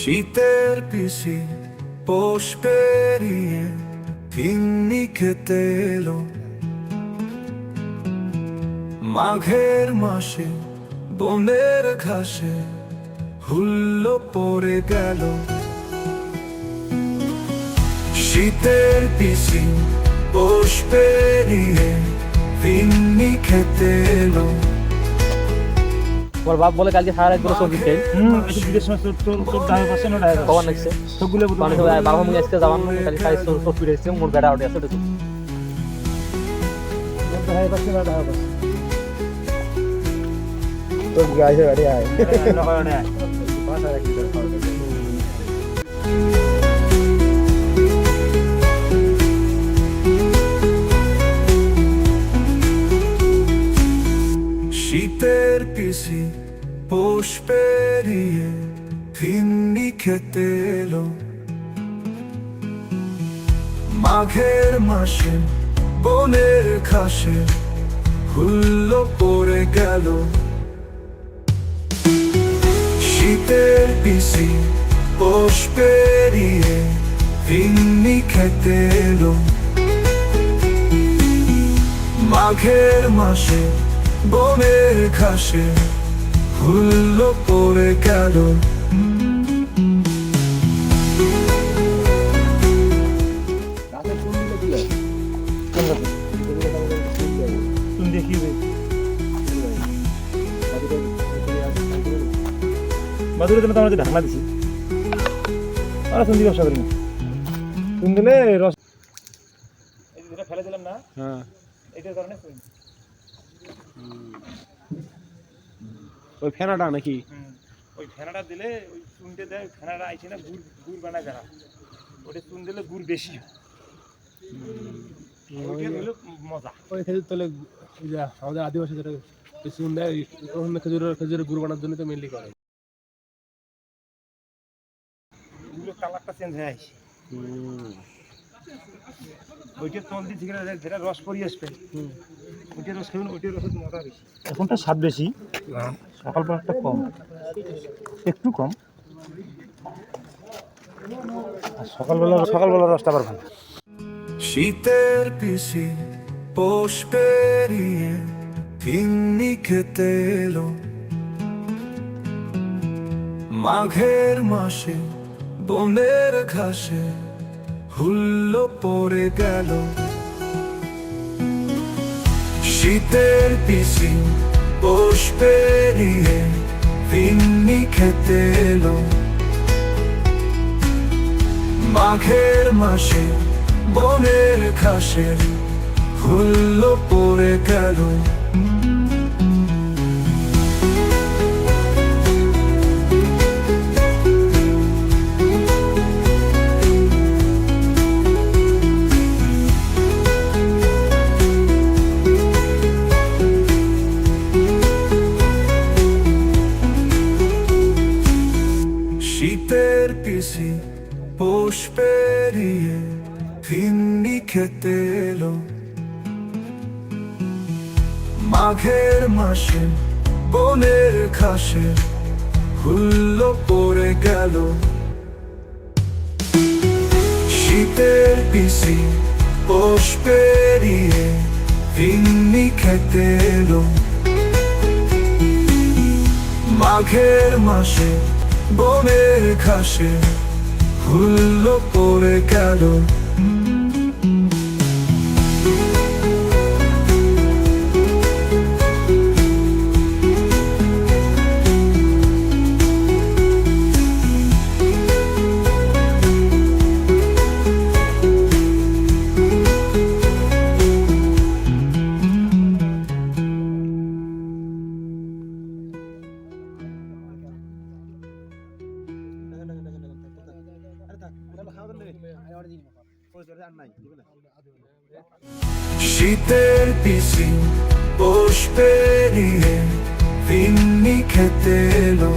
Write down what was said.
শীতের পিসি পোষ পেরিয়ে ফিন্নি খেতে এলো। মাঘের মাসে বনের ঘাসে হুল্ল পড়ে গেল। শীতের পিসি পোষ পেরিয়ে ফিন্নি খেতে এলো। তোমার বাপ বলে কালকে সারা রাত করে সবজি খেয়ে হুম বিদেশ সময় তোর তোর তোর পাশে না নাকছে সবগুলো মানে বাবা মুই আজকে যাওয়ার মনে কালি সাড়ে সব সব ফিরে এসছে মোর বেড়া উঠে আছে ওটা ডাহে পাশে না ডাহে পাশে তোর গাছে বাড়ি আয় শীতের খেতে এলো মাঘের মাসে, বনের খাসে হুল্ল পড়ে গেল। শীতের পিসি পোষ পেরিয়ে ফিন্নি খেতে এলো। মাঘের মাসে, বনের ঘাসে হুল্লো পড়ে গেল। তুমি দেখিবে মাদুরে তো আমাদের ঢাকনা দিছি। আর তুমি ব্যবসা করি না তুমি দিলে রস এই যেটা ফেলে দিলাম না হ্যাঁ। এটার কারণে ওই ফেনাটা নাকি? ওই ফেনাটা দিলে ওই চুনটে দেয় ফেনাটা আইছে না গুড় গুড় বানায় যারা ওটা চুন দিলে গুড় বেশি হয়। মজা। ওই খেজুর তলে আমাদের আদিবাসী যারা চুন দেয় খেজুরের খেজুরের গুড় বানার জন্য তো মেনলি করে। কালারটা চেঞ্জ হয়ে আসে ওইটা তল দিয়ে থেকে যেটা রস আসবে ওইটা রস খাবেন ওইটা রসের মজা বেশি। এখনটা স্বাদ বেশি সকাল একটা কম। একটু কম। আর সকালবেলা সকালবেলা রসটা আবার ভালো। শীতের পিসি পোষ পেরিয়ে ফিন্নি খেতে এলো। মাঘের মাসে বনের ঘাসে হুল্ল পড়ে গেল। শীতের পিসি পোষ পেরিয়ে ফিন্নি খেতে এলো। মাঘের মাসে বনের ঘাসের হুল্লো পড়ে গেল। খেতে মাঘের মাসে, বনের ঘাসে, হুল্ল পড়ে গেল। শীতের পিসি, পোষ পেরিয়ে ফিন্নি খেতে এলো মাঘের মাসে, বনের ঘাসে, হুল্ল পড়ে গেল। শীতের পিসি পোষ পেরিয়ে ফিন্নি খেতে এলো।